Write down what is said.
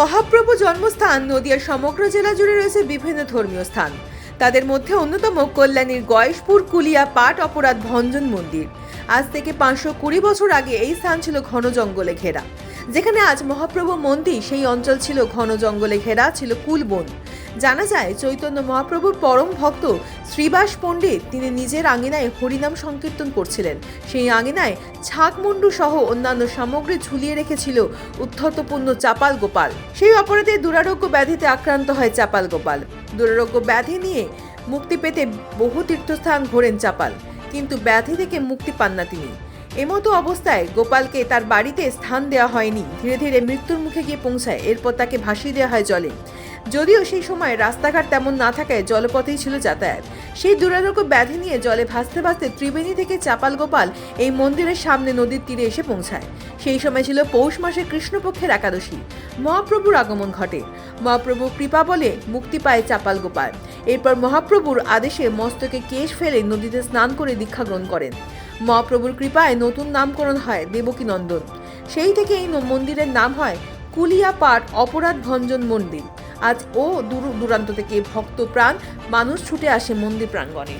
মহাপ্রভু জন্মস্থান, নদিয়ার সমগ্র জেলা জুড়ে রয়েছে বিভিন্ন ধর্মীয় স্থান। তাদের মধ্যে অন্যতম কল্যাণীর গয়েশপুর, কুলিয়া, পাট অপরাধ, ভঞ্জন মন্দির। আজ থেকে পাঁচশো কুড়ি বছর আগে এই স্থান ছিল ঘন জঙ্গলে ঘেরা। যেখানে আজ মহাপ্রভু মন্দির, সেই অঞ্চল ছিল ঘন জঙ্গলে ঘেরা, ছিল কুলবন। জানা যায়, চৈতন্য মহাপ্রভুর পরম ভক্ত শ্রীবাস পণ্ডিত তিনি নিজের আঙিনায় হরিনাম সংকীর্তন করছিলেন। সেই আঙিনায় ছাকমুন্ডু সহ অন্যান্য সামগ্রী ঝুলিয়ে রেখেছিল উদ্ধতপূর্ণ চাপাল গোপাল। সেই অপরাধে দুরারোগ্য ব্যাধিতে আক্রান্ত হয় চাপাল গোপাল। দুরারোগ্য ব্যাধি নিয়ে মুক্তি পেতে বহু তীর্থস্থান ঘোরেন চাপাল, কিন্তু ব্যাধি থেকে মুক্তি পান না তিনি। এমতো অবস্থায় গোপালকে তার বাড়িতে স্থান দেওয়া হয়নি। ধীরে ধীরে মৃত্যুর মুখে গিয়ে পৌঁছায়, এরপর তাকে ভাসিয়ে দেওয়া হয় জলে। যদিও সেই সময় রাস্তাঘাট তেমন না থাকায় জলপথেই ছিল যাতায়াত। সেই দুরারোগ্য ব্যাধি নিয়ে জলে ভাসতে ভাসতে ত্রিবেণী থেকে চাপাল গোপাল এই মন্দিরের সামনে নদীর তীরে এসে পৌঁছায়। সেই সময় ছিল পৌষ মাসের কৃষ্ণপক্ষের একাদশী। মহাপ্রভুর আগমন ঘটে। মহাপ্রভু কৃপা বলে মুক্তি পায় চাপাল গোপাল এরপর মহাপ্রভুর আদেশে মস্তকে কেশ ফেলে নদীতে স্নান করে দীক্ষা গ্রহণ করেন। মহাপ্রভুর কৃপায় নতুন নামকরণ হয় দেবকী নন্দন। সেই থেকে এই মন্দিরের নাম হয় কুলিয়াপাট অপরাধ ভঞ্জন মন্দির। আজ ও দূর দূরান্ত থেকে ভক্ত প্রাণ মানুষ ছুটে আসে মন্দির প্রাঙ্গণে।